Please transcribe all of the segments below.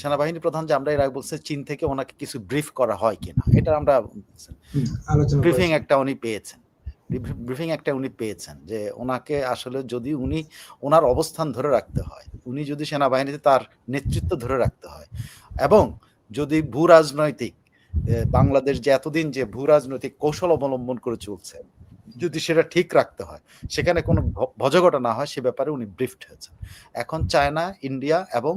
সেনাবাহিনী প্রধান যে আমরা এর আগে বলছে চীন থেকে ওনাকে কিছু ব্রিফ করা হয় কিনা? এটা আমরা ব্রিফিং একটা উনি পেয়েছেন। ব্রিফিং একটা উনি পেয়েছেন যে ওনাকে আসলে যদি উনি ওনার অবস্থান ধরে রাখতে হয় উনি যদি সেনাবাহিনীতে তার নেতৃত্ব ধরে রাখতে হয় এবং যদি ভূ রাজনৈতিক বাংলাদেশ যে এতদিন যে ভূ রাজনৈতিক কৌশল অবলম্বন করে চলছে যদি সেটা ঠিক রাখতে হয় সেখানে কোনো ভজঘটা না হয় সে ব্যাপারে উনি ব্রিফড হয়েছেন। এখন চায়না ইন্ডিয়া এবং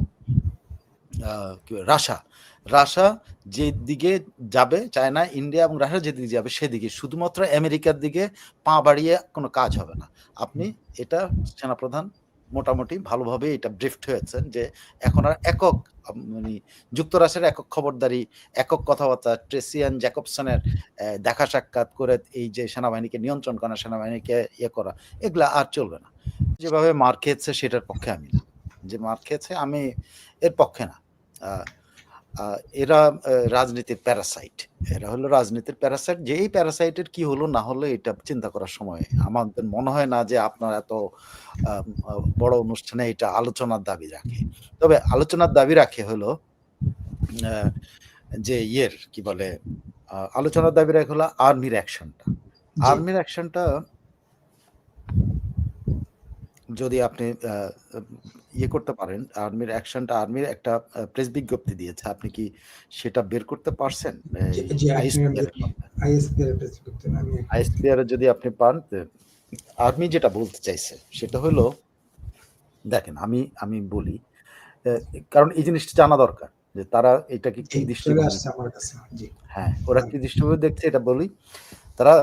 রাশা। রাশা যে দিকে যাবে চায়না ইন্ডিয়া এবং রাশিয়া যেদিকে যাবে সেদিকে। শুধুমাত্র আমেরিকার দিকে পা বাড়িয়ে কোনো কাজ হবে না। আপনি এটা সেনাপ্রধান মোটামুটি ভালোভাবে এটা ব্রিফট হয়েছেন যে এখন আর একক মানে যুক্তরাষ্ট্রের একক খবরদারি একক কথাবার্তা ট্রেসিয়ান জ্যাকবসনের দেখা সাক্ষাৎ করে এই যে সেনাবাহিনীকে নিয়ন্ত্রণ করা সেনাবাহিনীকে ইয়ে করা এগুলা আর চলবে না। যেভাবে মার খেয়েছে সেটার পক্ষে আমি না। যে মার খেয়েছে আমি এর পক্ষে না। এরা রাজনীতির প্যারাসাইট এরা হলো রাজনীতির প্যারাসাইট যে এই প্যারাসাইটের কি হলো না হলো এটা চিন্তা করার সময় আমাদের মনে হয় না যে আপনার এত বড় অনুষ্ঠানে এটা আলোচনার দাবি রাখে। তবে আলোচনার দাবি রাখে হলো যে ইয়ের কি বলে আলোচনার দাবি রাখে হলো আর্মির অ্যাকশনটা আর্মির অ্যাকশনটা যদি আপনি ইয়ে করতে পারেন আর্মির অ্যাকশনটা আর্মির একটা প্রেস বিজ্ঞপ্তি দিয়েছে। আপনি কি সেটা বের করতে পারছেন? আইএসপিআর যদি আপনি পান আর্মি যেটা বলতে চাইছে সেটা হলো দেখেন আমি আমি বলি কারণ এই জিনিসটা জানা দরকার যে তারা এটাকে কি দৃষ্টিভঙ্গি হ্যাঁ ওরা কি দৃষ্টিভঙ্গি দেখছে এটা বলি তারা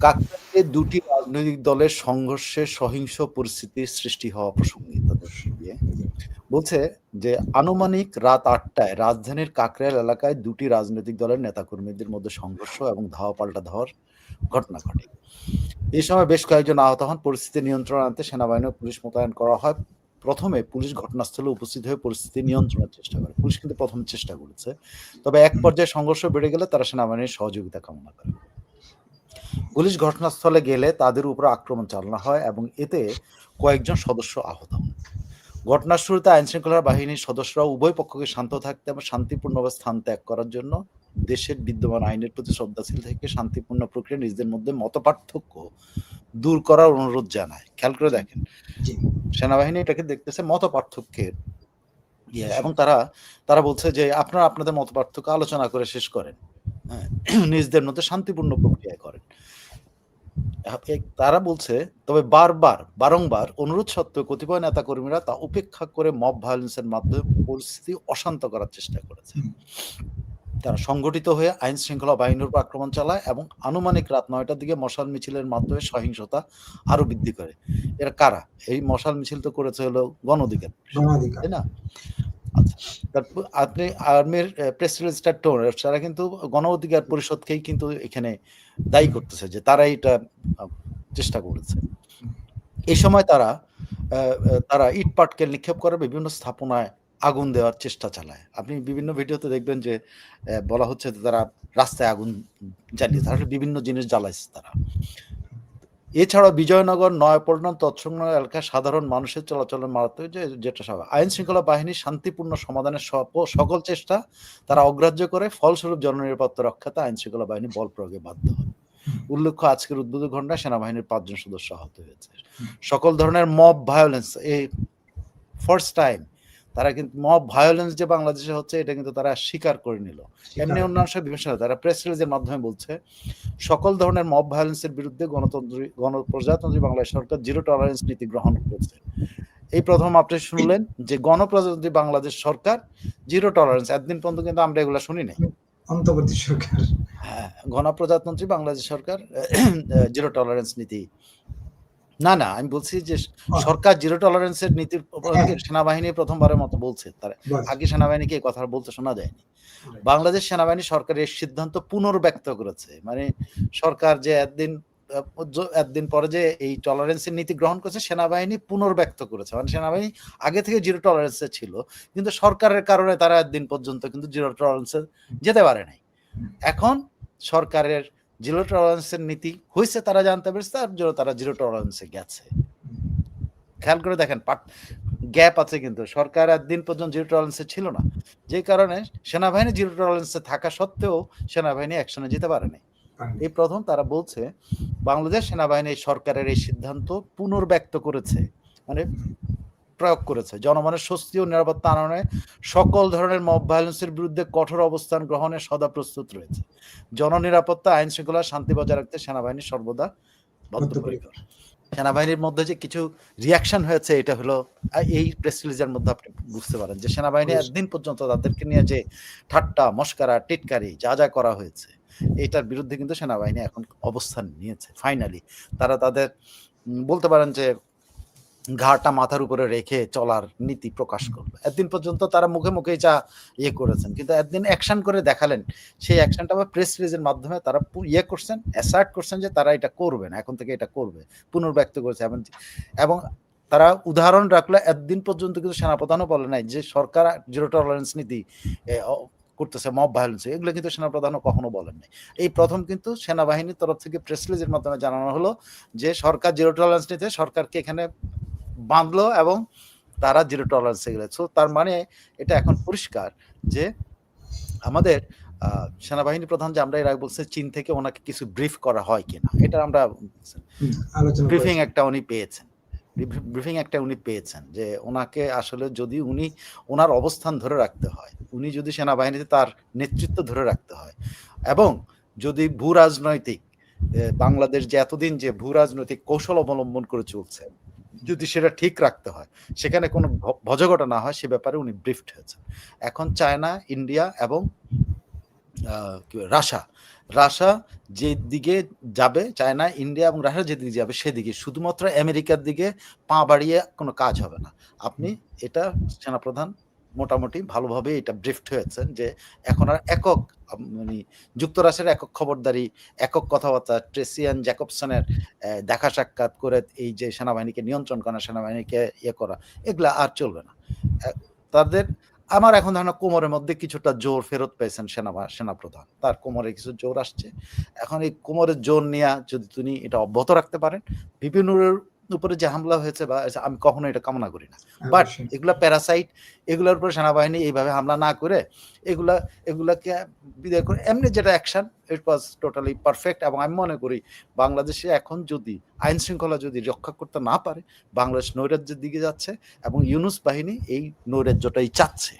কাকতালীয় দুটি রাজনৈতিক দলের সংঘর্ষে সহিংস পরিস্থিতির সৃষ্টি হওয়া প্রসঙ্গে তাদের বলছে যে, আনুমানিক রাত আটটায় রাজধানীর কাকরাইল এলাকায় দুটি রাজনৈতিক দলের নেতাকর্মীদের মধ্যে সংঘর্ষ এবং ধাওয়া পাল্টা ধাওয়ার ঘটনা ঘটে। এই সময় বেশ কয়েকজন আহত হন। পরিস্থিতি নিয়ন্ত্রণ আনতে সেনাবাহিনী পুলিশ মোতায়েন করা হয়। প্রথমে পুলিশ ঘটনাস্থলে উপস্থিত হয়ে পরিস্থিতি নিয়ন্ত্রণের চেষ্টা করে। পুলিশ কিন্তু প্রথম চেষ্টা করেছে। তবে এক পর্যায়ে সংঘর্ষ বেড়ে গেলে তারা সেনাবাহিনীর সহযোগিতা কামনা করে। পুলিশ ঘটনাস্থলে গেলে তাদের উপর আক্রমণ চালানো হয় এবং এতে কয়েকজন সদস্য আহত হন। ঘটনার শুরুতে আইন শৃঙ্খলা বাহিনীর সদস্যরা উভয় পক্ষকে শান্ত থাকতে এবং শান্তিপূর্ণভাবে স্থান ত্যাগ করার জন্য দেশের বিদ্যমান আইনের প্রতি শ্রদ্ধাশীল থেকে শান্তিপূর্ণ প্রক্রিয়া নিজেদের মধ্যে মতপার্থক্য দূর করার অনুরোধ জানায়। খেয়াল করে দেখেন সেনাবাহিনী এটাকে দেখতেছে মত পার্থক্যের এবং তারা তারা বলছে যে আপনারা আপনাদের মত পার্থক্য আলোচনা করে শেষ করেন। নিজেদের মধ্যে শান্তিপূর্ণ প্রক্রিয়া করেন। তারা বলছে তবে বারবার বারংবার অনুরোধ সত্ত্বেও কতিপয় নেতা কর্মীরা তা উপেক্ষা করে মব ভায়োলেন্সের মাধ্যমে পরিস্থিতি অশান্ত করার চেষ্টা করেছে। তারা সংগঠিত হয়ে আইন শৃঙ্খলা বাহিনীর উপর আক্রমণ চালায় এবং আনুমানিক রাত নয়টার দিকে মশাল মিছিলের মাধ্যমে সহিংসতা আরও বৃদ্ধি করে। এরা কারা? এই মশাল মিছিল তো করেছে হলো গণ অধিকার তাই না? আচ্ছা। তারপর আপনি আর্মির প্রেস রিলিজটা টোন তারা কিন্তু গণ অধিকার পরিষদকেই কিন্তু এখানে দায়ী করতেছে যে তারা এটা চেষ্টা করেছে। এই সময় তারা তারা ইট পাটকেল নিক্ষেপ করে বিভিন্ন স্থাপনায় আগুন দেওয়ার চেষ্টা চালায়। আপনি বিভিন্ন ভিডিওতে দেখবেন যে বলা হচ্ছে তারা রাস্তায় আগুন জ্বালিয়ে, তারা বিভিন্ন জিনিস জ্বালাইছে তারা। এছাড়াও বিজয়নগর নয়াপল্টন তৎসংলগ্ন এলাকায় সাধারণ মানুষের চলাচলের মারাত্মক যে যেটা স্বাভাবিক আইন শৃঙ্খলা বাহিনীর শান্তিপূর্ণ সমাধানের সকল চেষ্টা তারা অগ্রাহ্য করে ফলস্বরূপ জননিরাপত্তা রক্ষাতে আইন শৃঙ্খলা বাহিনী বল প্রয়োগে বাধ্য হয়। উল্লেখ্য আজকের উদ্বোধক ঘটনায় সেনাবাহিনীর পাঁচজন সদস্য আহত হয়েছে। সকল ধরনের মব ভায়োলেন্স এই ফার্স্ট টাইম তারা কিন্তু মব ভায়োলেন্স যে বাংলাদেশে হচ্ছে এটা কিন্তু তারা স্বীকার করে নিল। এমনি অন্যান্য সব বিভিন্ন তারা প্রেস রিলিজের মাধ্যমে বলছে সকল ধরনের মব ভায়োলেন্সের বিরুদ্ধে গণতন্ত্র গণপ্রজাতন্ত্রী বাংলাদেশ সরকার জিরো টলারেন্স নীতি গ্রহণ করেছে। এই প্রথম আপনি শুনলেন যে গণপ্রজাতন্ত্রী বাংলাদেশ সরকার জিরো টলারেন্স একদিন পর্যন্ত কিন্তু আমরা এগুলো শুনি নাই। অন্তর্বর্তী সরকার। হ্যাঁ গণপ্রজাতন্ত্রী বাংলাদেশ সরকার জিরো টলারেন্স নীতি না না আমি বলছি যে সরকার জিরো টলারেন্সের নীতির সেনাবাহিনী প্রথমবারের মতো বলছে। তার আগে সেনাবাহিনীকে এই কথা বলতে শোনা যায়নি? বাংলাদেশ সেনাবাহিনী সরকারের সিদ্ধান্ত পুনর্ব্যক্ত করেছে। মানে সরকার যে একদিন একদিন পরে যে এই টলারেন্সের নীতি গ্রহণ করেছে সেনাবাহিনী পুনর্ব্যক্ত করেছে। মানে সেনাবাহিনী আগে থেকে জিরো টলারেন্সে ছিল কিন্তু সরকারের কারণে তারা একদিন পর্যন্ত কিন্তু জিরো টলারেন্সে যেতে পারে নাই। এখন সরকারের জিরো টলারেন্সের নীতি হয়েছে তারা জানতে পেরেছে তার জন্য তারা জিরো টলারেন্সে গেছে। খেয়াল করে দেখেন গ্যাপ আছে কিন্তু সরকার একদিন পর্যন্ত জিরো টলারেন্সে ছিল না। যে কারণে সেনাবাহিনী জিরো টলারেন্সে থাকা সত্ত্বেও সেনাবাহিনী অ্যাকশনে যেতে পারেনি। এই প্রথম তারা বলছে বাংলাদেশ সেনাবাহিনী সরকারের এই সিদ্ধান্ত পুনর্ব্যক্ত করেছে। মানে প্রয়োগ করেছে। জনগণের স্বস্তি ও নিরাপত্তা আনয়নে সকল ধরনের মব ভায়োলেন্সের বিরুদ্ধে কঠোর অবস্থান গ্রহণে সদা প্রস্তুত রয়েছে। জননিরাপত্তা আইন শৃঙ্খলা শান্তি বজায় রাখতে সেনাবাহিনী সর্বদা বদ্ধপরিকর। সেনাবাহিনীর মধ্যে যে কিছু রিয়াকশন হয়েছে এটা হলো এই প্রেস রিলিজের মধ্যে আপনি বুঝতে পারেন যে সেনাবাহিনী। একদিন পর্যন্ত তাদেরকে নিয়ে যে ঠাট্টা মস্কারা টিটকারি যা যা করা হয়েছে এটার বিরুদ্ধে কিন্তু সেনাবাহিনী এখন অবস্থান নিয়েছে। ফাইনালি তারা তাদের বলতে পারেন যে ঘাড়টা মাথার উপরে রেখে চলার নীতি প্রকাশ করবে একদিন পর্যন্ত তারা মুখে মুখে যা ইয়ে করেছেন, কিন্তু একদিন অ্যাকশন করে দেখালেন। সেই অ্যাকশনটা আবার প্রেস রিলিজের মাধ্যমে তারা ইয়ে করছেন অ্যাসার্ট করছেন যে তারা এটা করবে না, এখন থেকে এটা করবে, পুনর্ব্যক্ত করেছে। এবং এবং তারা উদাহরণ রাখলে একদিন পর্যন্ত কিন্তু সেনাপ্রধানও বলে নাই যে সরকার জিরো টলারেন্স নীতি করতেছে মব ভায়োলেন্স এগুলো কিন্তু সেনাপ্রধানও কখনো বলেন নাই। এই প্রথম কিন্তু সেনাবাহিনীর তরফ থেকে প্রেস রিলিজের মাধ্যমে জানানো হলো যে সরকার জিরো টলারেন্স নিতে সরকারকে এখানে বাঁধলো এবং তারা জিরো টলারেন্সে গেলে সো তার মানে এটা এখন পরিষ্কার যে আমাদের সেনাবাহিনী প্রধান যে আমরা এর আগে বলছি চীন থেকে ওনাকে কিছু ব্রিফ করা হয় কিনা এটা আমরা ব্রিফিং একটা উনি পেয়েছেন। ব্রিফিং একটা উনি পেয়েছেন যে ওনাকে আসলে যদি উনি ওনার অবস্থান ধরে রাখতে হয় উনি যদি সেনাবাহিনীতে তার নেতৃত্ব ধরে রাখতে হয় এবং যদি ভূ রাজনৈতিক বাংলাদেশ যে এতদিন যে ভূ রাজনৈতিক কৌশল অবলম্বন করে চলছে যদি সেটা ঠিক রাখতে হয় সেখানে কোনো ভজঘটা না হয় সে ব্যাপারে উনি ব্রিফড হয়েছেন। এখন চায়না ইন্ডিয়া এবং রাশা। রাশা যে দিকে যাবে চায়না ইন্ডিয়া এবং রাশা যেদিকে যাবে সেদিকে শুধুমাত্র আমেরিকার দিকে পা বাড়িয়ে কোনো কাজ হবে না। আপনি এটা সেনাপ্রধান মোটামুটি ভালোভাবে এটা ব্রিফট হয়েছেন যে এখন আর একক মানে যুক্তরাষ্ট্রের একক খবরদারি, একক কথাবার্তা, ট্রেসিয়ান জ্যাকবসনের দেখা সাক্ষাৎ করে এই যে সেনাবাহিনীকে নিয়ন্ত্রণ করা, সেনাবাহিনীকে ইয়ে করা, এগুলা আর চলবে না। তাদের, আমার এখন ধারণা কোমরের মধ্যে কিছুটা জোর ফেরত পেয়েছেন সেনা, সেনাপ্রধান। তার কোমরে কিছু জোর আসছে। এখন এই কোমরের জোর নিয়ে যদি তিনি এটা অব্যাহত রাখতে পারেন বিপিনুরের উপরে যে হামলা হয়েছে বা আমি কখনো এটা কামনা করি না বাট অবশ্যই। এগুলা প্যারাসাইট এগুলোর উপরে সেনাবাহিনী এইভাবে হামলা না করে এগুলা এগুলাকে বিদায় করে এমনি যেটা action it was totally perfect এবং আমি মনে করি বাংলাদেশে এখন যদি আইন শৃঙ্খলা যদি রক্ষা করতে না পারে বাংলাদেশ নৈরাজ্যের দিকে যাচ্ছে এবং ইউনুস বাহিনী এই নৈরাজ্যটাই চাচ্ছে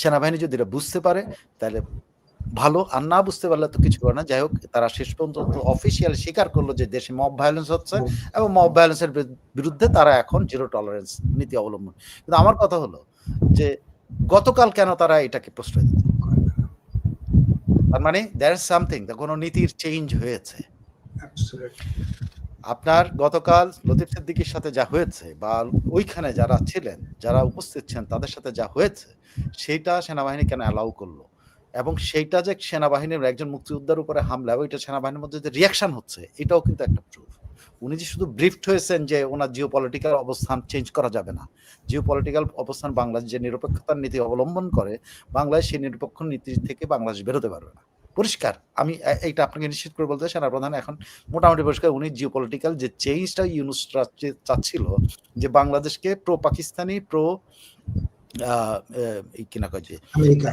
সেনাবাহিনী যদি এটা বুঝতে পারে তাহলে ভালো আর না বুঝতে পারলে তো কিছু করে না। যাই হোক তারা শেষ পর্যন্ত অফিসিয়াল স্বীকার করল যে দেশে মব ভায়োলেন্স হচ্ছে এবং মব ভায়োলেন্সের বিরুদ্ধে তারা এখন জিরো টলারেন্স নীতি অবলম্বন। কিন্তু আমার কথা হলো যে গতকাল কেন তারা এটাকে প্রশ্রয় দিচ্ছে তার মানে দ্যার সামথিং কোনো নীতির চেঞ্জ হয়েছে। আপনার গতকাল লতিফ সিদ্দিকির সাথে যা হয়েছে বা ওইখানে যারা ছিলেন যারা উপস্থিত ছিলেন তাদের সাথে যা হয়েছে সেইটা সেনাবাহিনী কেন অ্যালাউ করল? এবং সেইটা যে সেনাবাহিনীর একজন মুক্তিযোদ্ধার উপরে হামলা, ওইটা সেনাবাহিনীর মধ্যে যে রিয়াকশন হচ্ছে, এটাও কিন্তু একটা প্রুফ উনি যে শুধু ব্রিফড হয়েছেন যে ওনার জিও পলিটিক্যাল অবস্থান চেঞ্জ করা যাবে না। জিও পলিটিক্যাল অবস্থান বাংলাদেশ যে নিরপেক্ষতার নীতি অবলম্বন করে, বাংলাদেশ সেই নিরপেক্ষ নীতি থেকে বাংলাদেশ বেরোতে পারবে না। পরিষ্কার। আমি এইটা আপনাকে নিশ্চিত করে বলতে সেনাপ্রধান এখন মোটামুটি পরিষ্কার উনি জিও পলিটিক্যাল যে চেঞ্জটা ইউনুস চাচ্ছিল, যে বাংলাদেশকে প্রো পাকিস্তানি প্রো কিনা কয় যে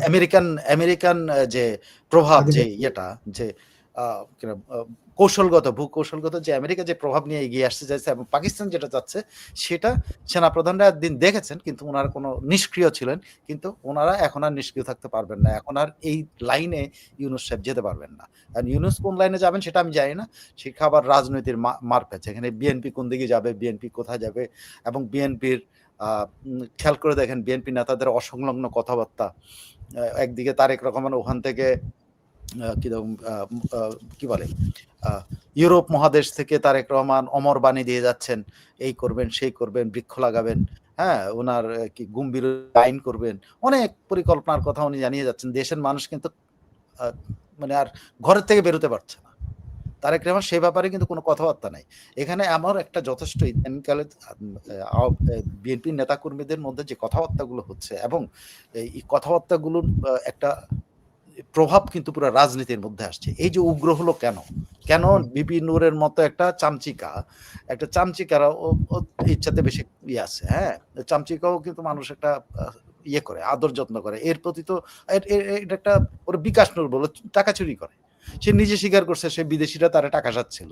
আমেরিকান। আমেরিকান যে প্রভাব যে ইয়েটা যে কৌশলগত ভূ কৌশলগত যে আমেরিকা যে প্রভাব নিয়ে এগিয়ে আসতে চাইছে এবং পাকিস্তান যেটা চাচ্ছে সেটা সেনাপ্রধানরা একদিন দেখেছেন কিন্তু ওনারা কোনো নিষ্ক্রিয় ছিলেন কিন্তু ওনারা এখন আর নিষ্ক্রিয় থাকতে পারবেন না। এখন আর এই লাইনে ইউনুস সাহেব যেতে পারবেন না। আর ইউনুস কোন লাইনে যাবেন সেটা আমি জানি না। সে আবার রাজনীতির মা- মার পেয়েছে এখানে বিএনপি কোন দিকে যাবে বিএনপি কোথায় যাবে এবং বিএনপির খেয়াল করে দেখেন বিএনপি নেতাদের অসংলগ্ন কথাবার্তা। একদিকে তারেক রহমান ওখান থেকে কি বলে ইউরোপ মহাদেশ থেকে তারেক রহমান অমর বাণী দিয়ে যাচ্ছেন, এই করবেন, সেই করবেন, বৃক্ষ লাগাবেন হ্যাঁ ওনার কি গুম্ভীর আইন করবেন, অনেক পরিকল্পনার কথা উনি জানিয়ে যাচ্ছেন। দেশের মানুষ কিন্তু মানে আর ঘরের থেকে বেরোতে পারছে না। তারেক রহমান সে ব্যাপারে কিন্তু কোনো কথাবার্তা নাই এখানে আমার একটা যথেষ্ট ইদানিংকালে বিএনপি নেতাকর্মীদের মধ্যে যে কথাবার্তাগুলো হচ্ছে এবং এই কথাবার্তাগুলোর একটা প্রভাব কিন্তু পুরো রাজনীতির মধ্যে আসছে এই যে উগ্র হলো কেন কেন বিপি নূরের মতো একটা চামচিকা, একটা চামচিকারা ইচ্ছাতে বেশি ইয়ে আছে, হ্যাঁ? চামচিকাও কিন্তু মানুষ একটা ইয়ে করে, আদর যত্ন করে। এর প্রতি তো এটা একটা ওর বিকাশ নূর বলে টাকা চুরি করে। সে নিজে স্বীকার করছে সে বিদেশিরা তারা টাকা চাচ্ছিল।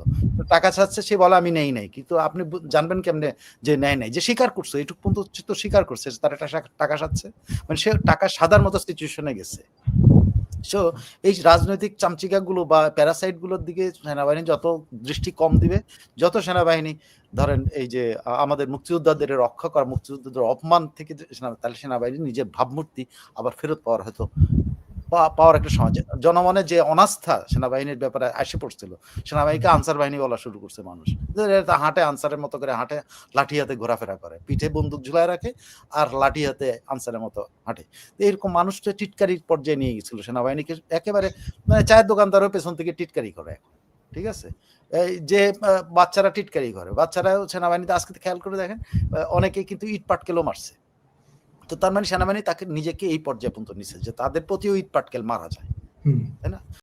টাকা চাচ্ছে সে বলে আমি নেই নাই। কিন্তু আপনি জানবেন কেমনে যে নেয় নাই? যে স্বীকার করছে এটুক পর্যন্ত তো স্বীকার করছে তার টাকা সাচ্ছে। মানে সে টাকা সাদার মতো সিচুয়েশনে গেছে। সো এই রাজনৈতিক চামচিকাগুলো বা প্যারাসাইটগুলোর দিকে সেনাবাহিনী যত দৃষ্টি কম দিবে, যত সেনাবাহিনী ধরেন এই যে আমাদের মুক্তিযোদ্ধাদের রক্ষা করা, মুক্তিযোদ্ধাদের অপমান থেকে তাহলে সেনাবাহিনী নিজের ভাবমূর্তি আবার ফেরত পাওয়ার হয়তো পাওয়ার একটা সময় জনমনে যে অনাস্থা সেনাবাহিনীর ব্যাপারে আসে পড়ছিল, সেনাবাহিনীকে আনসার বাহিনী বলা শুরু করছে মানুষ। হাঁটে আনসারের মতো করে হাঁটে, লাঠি হাতে ঘোরাফেরা করে। পিঠে বন্দুক ঝুলায় রাখে আর লাঠি হাতে আনসারের মতো হাঁটে। এরকম মানুষটা টিটকারির পর্যায়ে নিয়ে গেছিল সেনাবাহিনীকে একেবারে মানে চায়ের দোকানদারও পেছন থেকে টিটকারি করে। ঠিক আছে? এই যে বাচ্চারা টিটকারি করে। বাচ্চারাও সেনাবাহিনীতে আজকে খেয়াল করে দেখেন অনেকে কিন্তু ইট পাটকেলও মারছে। তো তার মানে সেনাবাহিনী তাকে নিজেকে এই পর্যায়ে পর্যন্ত নিছে যে তাদের প্রতিও ইট পাটকেল মারা যায়। তাই না?